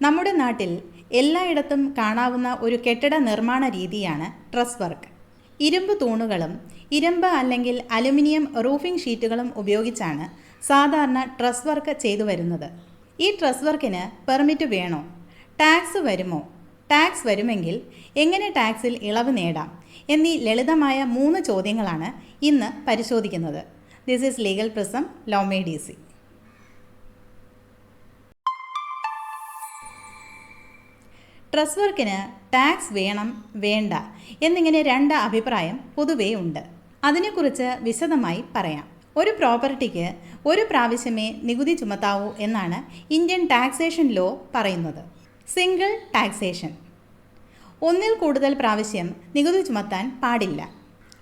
നമ്മുടെ നാട്ടിൽ എല്ലായിടത്തും കാണാവുന്ന ഒരു കെട്ടിട നിർമ്മാണ രീതിയാണ് ട്രസ് വർക്ക്. ഇരുമ്പ് തൂണുകളും ഇരുമ്പ് അല്ലെങ്കിൽ അലുമിനിയം റൂഫിംഗ് ഷീറ്റുകളും ഉപയോഗിച്ചാണ് സാധാരണ ട്രസ് വർക്ക് ചെയ്തു വരുന്നത്. ഈ ട്രസ് വർക്കിന് പെർമിറ്റ് വേണോ? ടാക്സ് വരുമോ? ടാക്സ് വരുമെങ്കിൽ എങ്ങനെ ടാക്സിൽ ഇളവ് നേടാം? എന്നീ ലളിതമായ മൂന്ന് ചോദ്യങ്ങളാണ് ഇന്ന് പരിശോധിക്കുന്നത്. This is Legal Prism law made easy truss വർക്കിന് ടാക്സ് വേണം വേണ്ട എന്നിങ്ങനെ രണ്ട് അഭിപ്രായം പൊതുവേ ഉണ്ട്. അതിനെക്കുറിച്ച് വിശദമായി പറയാം. ഒരു പ്രോപ്പർട്ടിക്ക് ഒരു പ്രാവശ്യമേ നികുതി ചുമത്താവൂ എന്നാണ് ഇന്ത്യൻ ടാക്സേഷൻ ലോ പറയുന്നത്. Single taxation. ഒന്നിൽ കൂടുതൽ പ്രാവശ്യം നികുതി ചുമത്താൻ പാടില്ല.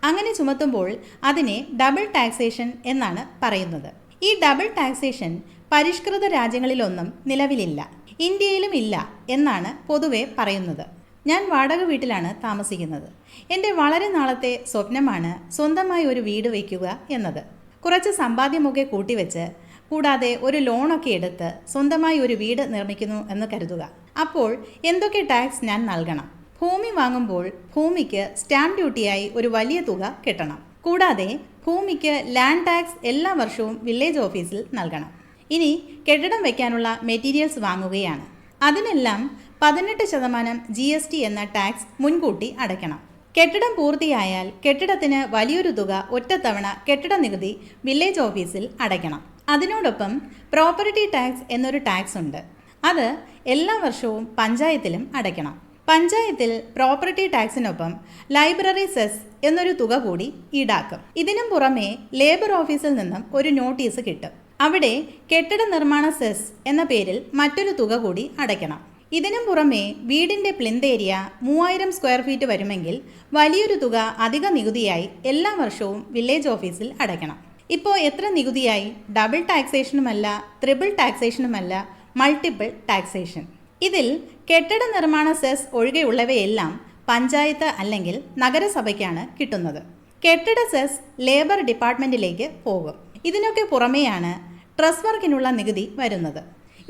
അങ്ങനെ ചുമത്തുമ്പോൾ അതിനെ ഡബിൾ ടാക്സേഷൻ എന്നാണ് പറയുന്നത്. ഈ ഡബിൾ ടാക്സേഷൻ പരിഷ്കൃത രാജ്യങ്ങളിലൊന്നും നിലവിലില്ല. ഇന്ത്യയിലും ഇല്ല എന്നാണ് പൊതുവെ പറയുന്നത്. ഞാൻ വാടക വീട്ടിലാണ് താമസിക്കുന്നത്. എന്റെ വളരെ നാളത്തെ സ്വപ്നമാണ് സ്വന്തമായി ഒരു വീട് വയ്ക്കുക എന്നത്. കുറച്ച് സമ്പാദ്യമൊക്കെ കൂട്ടിവെച്ച് കൂടാതെ ഒരു ലോണൊക്കെ എടുത്ത് സ്വന്തമായി ഒരു വീട് നിർമ്മിക്കുന്നു എന്ന് കരുതുക. അപ്പോൾ എന്തൊക്കെ ടാക്സ് ഞാൻ നൽകണം? ഭൂമി വാങ്ങുമ്പോൾ ഭൂമിക്ക് സ്റ്റാമ്പ് ഡ്യൂട്ടിയായി ഒരു വലിയ തുക കിട്ടണം. കൂടാതെ ഭൂമിക്ക് ലാൻഡ് ടാക്സ് എല്ലാ വർഷവും വില്ലേജ് ഓഫീസിൽ നൽകണം. ഇനി കെട്ടിടം വയ്ക്കാനുള്ള മെറ്റീരിയൽസ് വാങ്ങുകയാണ്. അതിനെല്ലാം പതിനെട്ട് ശതമാനം ജി എസ് ടി എന്ന ടാക്സ് മുൻകൂട്ടി അടയ്ക്കണം. കെട്ടിടം പൂർത്തിയായാൽ കെട്ടിടത്തിന് വലിയൊരു തുക ഒറ്റത്തവണ കെട്ടിട നികുതി വില്ലേജ് ഓഫീസിൽ അടയ്ക്കണം. അതിനോടൊപ്പം പ്രോപ്പർട്ടി ടാക്സ് എന്നൊരു ടാക്സ് ഉണ്ട്. അത് എല്ലാ വർഷവും പഞ്ചായത്തിലും അടയ്ക്കണം. പഞ്ചായത്തിൽ പ്രോപ്പർട്ടി ടാക്സിനൊപ്പം ലൈബ്രറി സെസ് എന്നൊരു തുക കൂടി ഈടാക്കും. ഇതിനും പുറമേ ലേബർ ഓഫീസിൽ നിന്നും ഒരു നോട്ടീസ് കിട്ടും. അവിടെ കെട്ടിട നിർമ്മാണ സെസ് എന്ന പേരിൽ മറ്റൊരു തുക കൂടി അടയ്ക്കണം. ഇതിനും പുറമെ വീടിന്റെ പ്ലിന്ത് ഏരിയ മൂവായിരം സ്ക്വയർ ഫീറ്റ് വരുമെങ്കിൽ വലിയൊരു തുക അധിക നികുതിയായി എല്ലാ വർഷവും വില്ലേജ് ഓഫീസിൽ അടയ്ക്കണം. ഇപ്പോൾ എത്ര നികുതിയായി? ഡബിൾ ടാക്സേഷനുമല്ല ത്രിബിൾ ടാക്സേഷനുമല്ല മൾട്ടിപ്പിൾ ടാക്സേഷൻ. ഇതിൽ കെട്ടിട നിർമ്മാണ സെസ് ഒഴികെയുള്ളവയെല്ലാം പഞ്ചായത്ത് അല്ലെങ്കിൽ നഗരസഭയ്ക്കാണ് കിട്ടുന്നത്. കെട്ടിട സെസ് ലേബർ ഡിപ്പാർട്ട്മെന്റിലേക്ക് പോകും. ഇതിനൊക്കെ പുറമെയാണ് ട്രസ് വർക്കിനുള്ള നികുതി വരുന്നത്.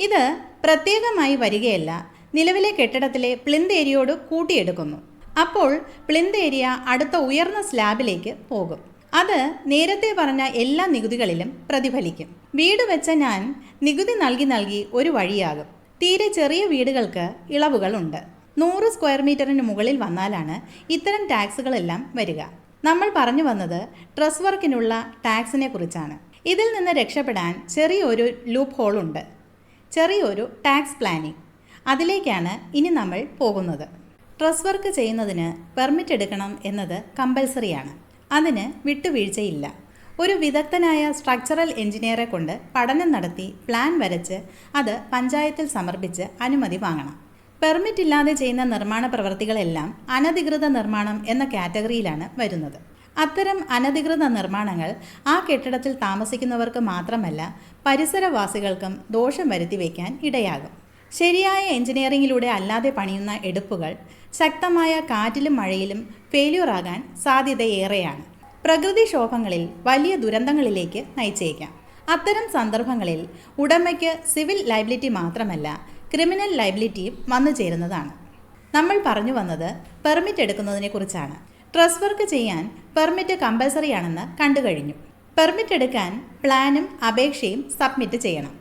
ഇത് പ്രത്യേകമായി വരികയല്ല നിലവിലെ കെട്ടിടത്തിലെ പ്ലിന്ത് ഏരിയയോട് കൂട്ടിയെടുക്കുന്നു. അപ്പോൾ പ്ലിന്ത് ഏരിയ അടുത്ത ഉയർന്ന സ്ലാബിലേക്ക് പോകും. അത് നേരത്തെ പറഞ്ഞ എല്ലാ നികുതികളിലും പ്രതിഫലിക്കും. വീട് വെച്ച ഞാൻ നികുതി നൽകി നൽകി ഒരു വഴിയാകും. തീരെ ചെറിയ വീടുകൾക്ക് ഇളവുകളുണ്ട്. നൂറ് സ്ക്വയർ മീറ്ററിന് മുകളിൽ വന്നാലാണ് ഇത്തരം ടാക്സുകളെല്ലാം വരിക. നമ്മൾ പറഞ്ഞു വന്നത് ട്രസ് വർക്കിനുള്ള ടാക്സിനെ കുറിച്ചാണ്. ഇതിൽ നിന്ന് രക്ഷപ്പെടാൻ ചെറിയൊരു ലൂപ്പ് ഹോൾ ഉണ്ട്. ചെറിയൊരു ടാക്സ് പ്ലാനിംഗ് അതിലേക്കാണ് ഇനി നമ്മൾ പോകുന്നത്. ട്രസ് വർക്ക് ചെയ്യുന്നതിന് പെർമിറ്റ് എടുക്കണം എന്നത് കമ്പൽസറിയാണ് അതിന് വിട്ടുവീഴ്ചയില്ല. ഒരു വിദഗ്ധനായ സ്ട്രക്ചറൽ എഞ്ചിനീയറെ കൊണ്ട് പഠനം നടത്തി പ്ലാൻ വരച്ച് അത് പഞ്ചായത്തിൽ സമർപ്പിച്ച് അനുമതി വാങ്ങണം. പെർമിറ്റ് ഇല്ലാതെ ചെയ്യുന്ന നിർമ്മാണ പ്രവർത്തികളെല്ലാം അനധികൃത നിർമ്മാണം എന്ന കാറ്റഗറിയിലാണ് വരുന്നത്. അത്തരം അനധികൃത നിർമ്മാണങ്ങൾ ആ കെട്ടിടത്തിൽ താമസിക്കുന്നവർക്ക് മാത്രമല്ല പരിസരവാസികൾക്കും ദോഷം വരുത്തി വയ്ക്കാൻ ഇടയാകും. ശരിയായ എഞ്ചിനീയറിംഗിലൂടെ അല്ലാതെ പണിയുന്ന എടുപ്പുകൾ ശക്തമായ കാറ്റിലും മഴയിലും ഫെയില്യൂർ ആകാൻ സാധ്യതയേറെയാണ്. പ്രകൃതിക്ഷോഭങ്ങളിൽ വലിയ ദുരന്തങ്ങളിലേക്ക് നയിച്ചേക്കാം. അത്തരം സന്ദർഭങ്ങളിൽ ഉടമയ്ക്ക് സിവിൽ ലൈബിലിറ്റി മാത്രമല്ല ക്രിമിനൽ ലൈബിലിറ്റിയും വന്നു ചേരുന്നതാണ്. നമ്മൾ പറഞ്ഞു വന്നത് പെർമിറ്റ് എടുക്കുന്നതിനെ കുറിച്ചാണ്. ട്രസ് വർക്ക് ചെയ്യാൻ പെർമിറ്റ് കമ്പൽസറി ആണെന്ന് കണ്ടു കഴിഞ്ഞു. പെർമിറ്റ് എടുക്കാൻ പ്ലാനും അപേക്ഷയും സബ്മിറ്റ് ചെയ്യണം.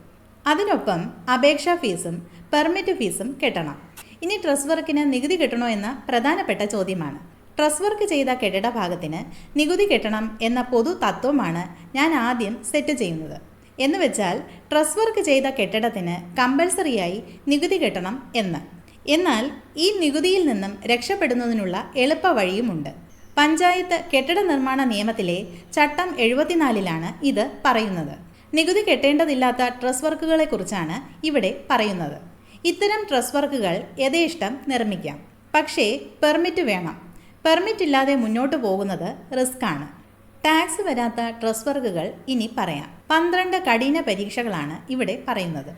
അതിനൊപ്പം അപേക്ഷാ ഫീസും പെർമിറ്റ് ഫീസും കെട്ടണം. ഇനി ട്രസ് വർക്കിന് നികുതി കിട്ടണോ എന്ന പ്രധാനപ്പെട്ട ചോദ്യമാണ്. ട്രസ് വർക്ക് ചെയ്ത കെട്ടിട ഭാഗത്തിന് നികുതി കെട്ടണം എന്ന പൊതു തത്വമാണ് ഞാൻ ആദ്യം സെറ്റ് ചെയ്യുന്നത്. എന്ന് വെച്ചാൽ ട്രസ് വർക്ക് ചെയ്ത കെട്ടിടത്തിന് കമ്പൽസറിയായി നികുതി കെട്ടണം എന്ന്. എന്നാൽ ഈ നികുതിയിൽ നിന്നും രക്ഷപ്പെടുന്നതിനുള്ള എളുപ്പ വഴിയുമുണ്ട്. പഞ്ചായത്ത് കെട്ടിട നിർമ്മാണ നിയമത്തിലെ ചട്ടം എഴുപത്തിനാലിലാണ് ഇത് പറയുന്നത്. നികുതി കെട്ടേണ്ടതില്ലാത്ത ട്രസ് വർക്കുകളെക്കുറിച്ചാണ് ഇവിടെ പറയുന്നത്. ഇത്തരം ട്രസ് വർക്കുകൾ യഥേഷ്ടം നിർമ്മിക്കാം. പക്ഷേ പെർമിറ്റ് വേണം. പെർമിറ്റ് ഇല്ലാതെ മുന്നോട്ട് പോകുന്നത് റിസ്ക് ആണ്. ടാക്സ് വരാത്ത ട്രസ് വർക്കുകൾ ഇനി പറയാം. പന്ത്രണ്ട് കഠിന പരീക്ഷകളാണ് ഇവിടെ പറയുന്നത്.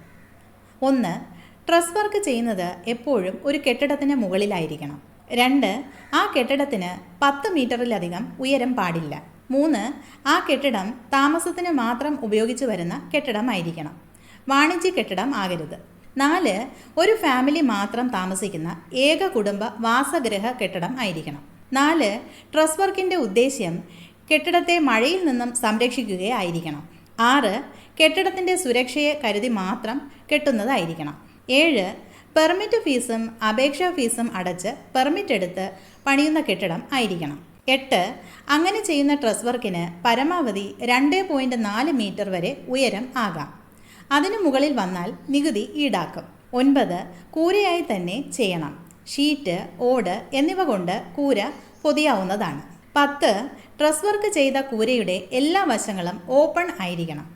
ഒന്ന് ട്രസ് വർക്ക് ചെയ്യുന്നത് എപ്പോഴും ഒരു കെട്ടിടത്തിന് മുകളിലായിരിക്കണം. രണ്ട് ആ കെട്ടിടത്തിന് പത്ത് മീറ്ററിലധികം ഉയരം പാടില്ല. മൂന്ന് ആ കെട്ടിടം താമസത്തിന് മാത്രം ഉപയോഗിച്ചു വരുന്ന കെട്ടിടമായിരിക്കണം. വാണിജ്യ കെട്ടിടം ആകരുത്. നാല് ഒരു ഫാമിലി മാത്രം താമസിക്കുന്ന ഏക കുടുംബ വാസഗൃഹ കെട്ടിടം ആയിരിക്കണം. നാല് ട്രസ് വർക്കിന്റെ ഉദ്ദേശ്യം കെട്ടിടത്തെ മഴയിൽ നിന്നും സംരക്ഷിക്കുകയായിരിക്കണം. ആറ് കെട്ടിടത്തിന്റെ സുരക്ഷയെ കരുതി മാത്രം കെട്ടുന്നതായിരിക്കണം. ഏഴ് പെർമിറ്റ് ഫീസും അപേക്ഷാ ഫീസും അടച്ച് പെർമിറ്റ് എടുത്ത് പണിയുന്ന കെട്ടിടം ആയിരിക്കണം. എട്ട് അങ്ങനെ ചെയ്യുന്ന ട്രസ് വർക്കിന് പരമാവധി രണ്ട് പോയിന്റ് നാല് മീറ്റർ വരെ ഉയരം ആകാം. അതിനു മുകളിൽ വന്നാൽ നികുതി ഈടാക്കും. ഒൻപത് കൂരയായി തന്നെ ചെയ്യണം. ഷീറ്റ് ഓട് എന്നിവ കൊണ്ട് കൂര പൊതിയാവുന്നതാണ്. പത്ത് ട്രസ് വർക്ക് ചെയ്ത കൂരയുടെ എല്ലാ വശങ്ങളും ഓപ്പൺ ആയിരിക്കണം.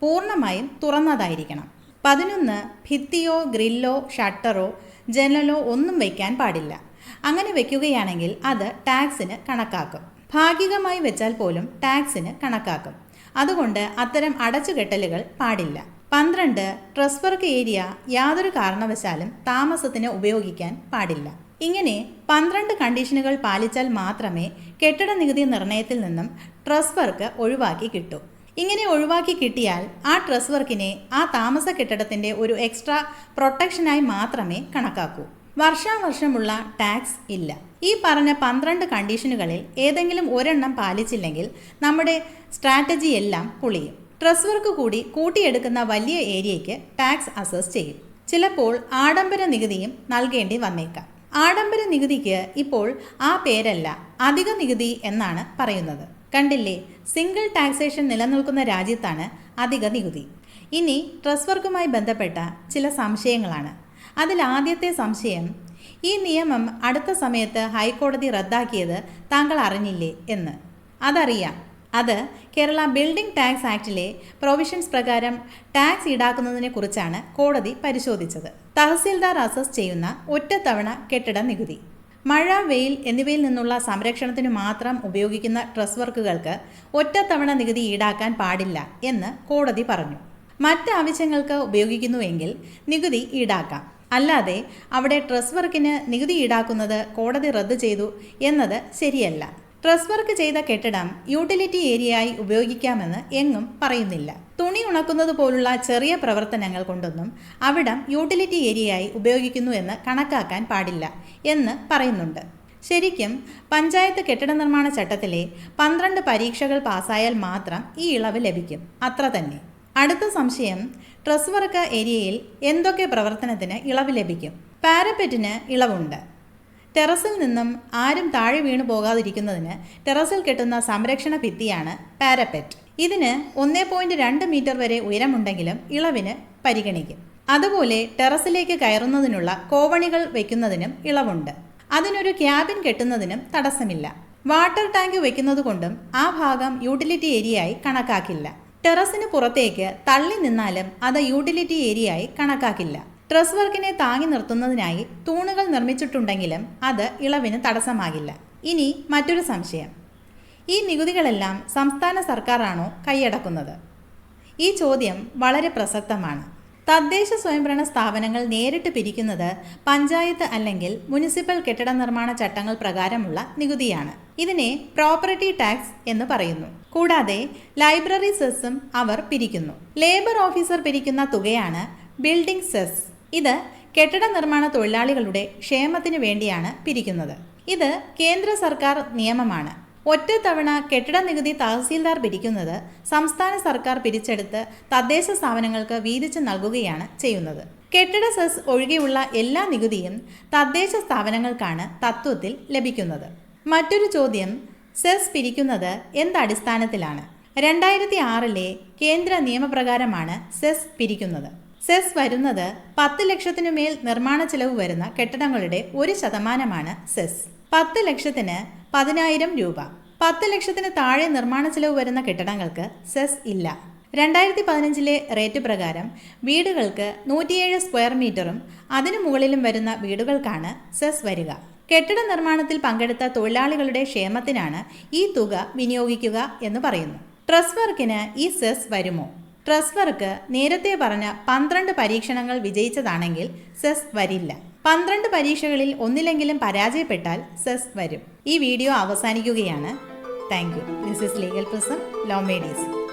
പൂർണമായും തുറന്നതായിരിക്കണം. പതിനൊന്ന് ഭിത്തിയോ ഗ്രില്ലോ ഷട്ടറോ ജനലോ ഒന്നും വയ്ക്കാൻ പാടില്ല. അങ്ങനെ വയ്ക്കുകയാണെങ്കിൽ അത് ടാക്സിന് കണക്കാക്കും. ഭാഗികമായി വെച്ചാൽ പോലും ടാക്സിന് കണക്കാക്കും. അതുകൊണ്ട് അത്തരം അടച്ചുകെട്ടലുകൾ പാടില്ല. പന്ത്രണ്ട് ട്രസ് വർക്ക് ഏരിയ യാതൊരു കാരണവശാലും താമസത്തിന് ഉപയോഗിക്കാൻ പാടില്ല. ഇങ്ങനെ പന്ത്രണ്ട് കണ്ടീഷനുകൾ പാലിച്ചാൽ മാത്രമേ കെട്ടിട നികുതി നിർണയത്തിൽ നിന്നും ട്രസ് വർക്ക് ഒഴിവാക്കി കിട്ടൂ. ഇങ്ങനെ ഒഴിവാക്കി കിട്ടിയാൽ ആ ട്രസ് വർക്കിനെ ആ താമസ കെട്ടിടത്തിന്റെ ഒരു എക്സ്ട്രാ പ്രൊട്ടക്ഷനായി മാത്രമേ കണക്കാക്കൂ. വർഷാവർഷമുള്ള ടാക്സ് ഇല്ല. ഈ പറഞ്ഞ പന്ത്രണ്ട് കണ്ടീഷനുകളിൽ ഏതെങ്കിലും ഒരെണ്ണം പാലിച്ചില്ലെങ്കിൽ നമ്മുടെ സ്ട്രാറ്റജി എല്ലാം പൊളിയും. ട്രസ് വർക്ക് കൂടി കൂട്ടിയെടുക്കുന്ന വലിയ ഏരിയയ്ക്ക് ടാക്സ് അസസ് ചെയ്യും. ചിലപ്പോൾ ആഡംബര നികുതിയും നൽകേണ്ടി വന്നേക്കാം. ആഡംബര നികുതിക്ക് ഇപ്പോൾ ആ പേരല്ല അധിക നികുതി എന്നാണ് പറയുന്നത്. കണ്ടില്ലേ സിംഗിൾ ടാക്സേഷൻ നിലനിൽക്കുന്ന രാജ്യത്താണ് അധിക നികുതി. ഇനി ട്രസ് വർക്കുമായി ബന്ധപ്പെട്ട ചില സംശയങ്ങളാണ്. അതിൽ ആദ്യത്തെ സംശയം ഈ നിയമം അടുത്ത സമയത്ത് ഹൈക്കോടതി റദ്ദാക്കിയത് താങ്കൾ അറിഞ്ഞില്ലേ എന്ന്. അതറിയാം അത് കേരള ബിൽഡിംഗ് ടാക്സ് ആക്ടിലെ പ്രൊവിഷൻസ് പ്രകാരം ടാക്സ് ഈടാക്കുന്നതിനെ കുറിച്ചാണ് കോടതി പരിശോധിച്ചത്. തഹസീൽദാർ അസസ് ചെയ്യുന്ന ഒറ്റത്തവണ കെട്ടിട നികുതി. മഴ വെയിൽ എന്നിവയിൽ നിന്നുള്ള സംരക്ഷണത്തിനു മാത്രം ഉപയോഗിക്കുന്ന ട്രസ് വർക്കുകൾക്ക് ഒറ്റത്തവണ നികുതി ഈടാക്കാൻ പാടില്ല എന്ന് കോടതി പറഞ്ഞു. മറ്റ് ആവശ്യങ്ങൾക്ക് ഉപയോഗിക്കുന്നുവെങ്കിൽ നികുതി ഈടാക്കാം. അല്ലാതെ അവിടെ ട്രസ് വർക്കിന് നികുതി ഈടാക്കുന്നത് കോടതി റദ്ദു ചെയ്തു എന്നത് ശരിയല്ല. ട്രസ് വർക്ക് ചെയ്ത കെട്ടിടം യൂട്ടിലിറ്റി ഏരിയയായി ഉപയോഗിക്കാമെന്ന് എങ്ങും പറയുന്നില്ല. തുണി ഉണക്കുന്നത് പോലുള്ള ചെറിയ പ്രവർത്തനങ്ങൾ കൊണ്ടൊന്നും അവിടം യൂട്ടിലിറ്റി ഏരിയയായി ഉപയോഗിക്കുന്നു എന്ന് കണക്കാക്കാൻ പാടില്ല എന്ന് പറയുന്നുണ്ട്. ശരിക്കും പഞ്ചായത്ത് കെട്ടിട നിർമ്മാണ ചട്ടത്തിലെ പന്ത്രണ്ട് പരീക്ഷകൾ പാസ്സായാൽ മാത്രം ഈ ഇളവ് ലഭിക്കും. അത്ര തന്നെ. അടുത്ത സംശയം ട്രസ് വർക്ക് ഏരിയയിൽ എന്തൊക്കെ പ്രവർത്തനത്തിന് ഇളവ് ലഭിക്കും? പാരപ്പെറ്റിന് ഇളവുണ്ട്. ടെറസിൽ നിന്നും ആരും താഴെ വീണു പോകാതിരിക്കുന്നതിന് ടെറസിൽ കെട്ടുന്ന സംരക്ഷണ ഭിത്തിയാണ് പാരപ്പറ്റ് ഇതിന് ഒന്നേ പോയിന്റ് രണ്ട് മീറ്റർ വരെ ഉയരമുണ്ടെങ്കിലും ഇളവിന് പരിഗണിക്കും. അതുപോലെ ടെറസിലേക്ക് കയറുന്നതിനുള്ള കോവണികൾ വയ്ക്കുന്നതിനും ഇളവുണ്ട്. അതിനൊരു ക്യാബിൻ കെട്ടുന്നതിനും തടസ്സമില്ല. വാട്ടർ ടാങ്ക് വെക്കുന്നത് കൊണ്ടും ആ ഭാഗം യൂട്ടിലിറ്റി ഏരിയയായി കണക്കാക്കില്ല. ടെറസിന് പുറത്തേക്ക് തള്ളി നിന്നാലും അത് യൂട്ടിലിറ്റി ഏരിയയായി കണക്കാക്കില്ല. ട്രസ് വർക്കിനെ താങ്ങി നിർത്തുന്നതിനായി തൂണുകൾ നിർമ്മിച്ചിട്ടുണ്ടെങ്കിലും അത് ഇളവിന് തടസ്സമാകില്ല. ഇനി മറ്റൊരു സംശയം. ഈ നികുതികളെല്ലാം സംസ്ഥാന സർക്കാരാണോ കൈയടക്കുന്നത്? ഈ ചോദ്യം വളരെ പ്രസക്തമാണ്. തദ്ദേശ സ്വയംഭരണ സ്ഥാപനങ്ങൾ നേരിട്ട് പിരിക്കുന്നത് പഞ്ചായത്ത് അല്ലെങ്കിൽ മുനിസിപ്പൽ കെട്ടിട നിർമ്മാണ ചട്ടങ്ങൾ പ്രകാരമുള്ള നികുതിയാണ്. ഇതിനെ പ്രോപ്പർട്ടി ടാക്സ് എന്ന് പറയുന്നു. കൂടാതെ ലൈബ്രറി സെസ്സും അവർ പിരിക്കുന്നു. ലേബർ ഓഫീസർ പിരിക്കുന്ന തുകയാണ് ബിൽഡിംഗ് സെസ്. ഇത് കെട്ടിട നിർമ്മാണ തൊഴിലാളികളുടെ ക്ഷേമത്തിനു വേണ്ടിയാണ് പിരിക്കുന്നത്. ഇത് കേന്ദ്ര സർക്കാർ നിയമമാണ്. ഒറ്റ തവണ കെട്ടിട നികുതി തഹസീൽദാർ പിരിക്കുന്നത് സംസ്ഥാന സർക്കാർ പിരിച്ചെടുത്ത് തദ്ദേശ സ്ഥാപനങ്ങൾക്ക് വീതിച്ച് നൽകുകയാണ് ചെയ്യുന്നത്. കെട്ടിട സെസ് ഒഴികെയുള്ള എല്ലാ നികുതിയും തദ്ദേശ സ്ഥാപനങ്ങൾക്കാണ് തത്വത്തിൽ ലഭിക്കുന്നത്. മറ്റൊരു ചോദ്യം സെസ് പിരിക്കുന്നത് എന്തടിസ്ഥാനത്തിലാണ് രണ്ടായിരത്തി ആറിലെ കേന്ദ്ര നിയമപ്രകാരമാണ് സെസ് പിരിക്കുന്നത്. സെസ് വരുന്നത് പത്ത് ലക്ഷത്തിനു മേൽ നിർമ്മാണ ചെലവ് വരുന്ന കെട്ടിടങ്ങളുടെ ഒരു ശതമാനമാണ് സെസ്. പത്ത് ലക്ഷത്തിന് പതിനായിരം രൂപ. പത്ത് ലക്ഷത്തിന് താഴെ നിർമ്മാണ ചെലവ് വരുന്ന കെട്ടിടങ്ങൾക്ക് സെസ് ഇല്ല. രണ്ടായിരത്തി പതിനഞ്ചിലെ റേറ്റ് പ്രകാരം വീടുകൾക്ക് നൂറ്റിയേഴ് സ്ക്വയർ മീറ്ററും അതിനു മുകളിലും വരുന്ന വീടുകൾക്കാണ് സെസ് വരിക. കെട്ടിട നിർമ്മാണത്തിൽ പങ്കെടുത്ത തൊഴിലാളികളുടെ ക്ഷേമത്തിനാണ് ഈ തുക വിനിയോഗിക്കുക എന്ന് പറയുന്നു. ട്രസ് വർക്കിന് ഈ സെസ് വരുമോ? ട്രസ് വർക്ക് നേരത്തെ പറഞ്ഞ പന്ത്രണ്ട് പരീക്ഷണങ്ങൾ വിജയിച്ചതാണെങ്കിൽ സെസ് വരില്ല. പന്ത്രണ്ട് പരീക്ഷകളിൽ ഒന്നിലെങ്കിലും പരാജയപ്പെട്ടാൽ സെസ് വരും. ഈ വീഡിയോ അവസാനിക്കുകയാണ്. Thank you. This is Legal Prism law made easy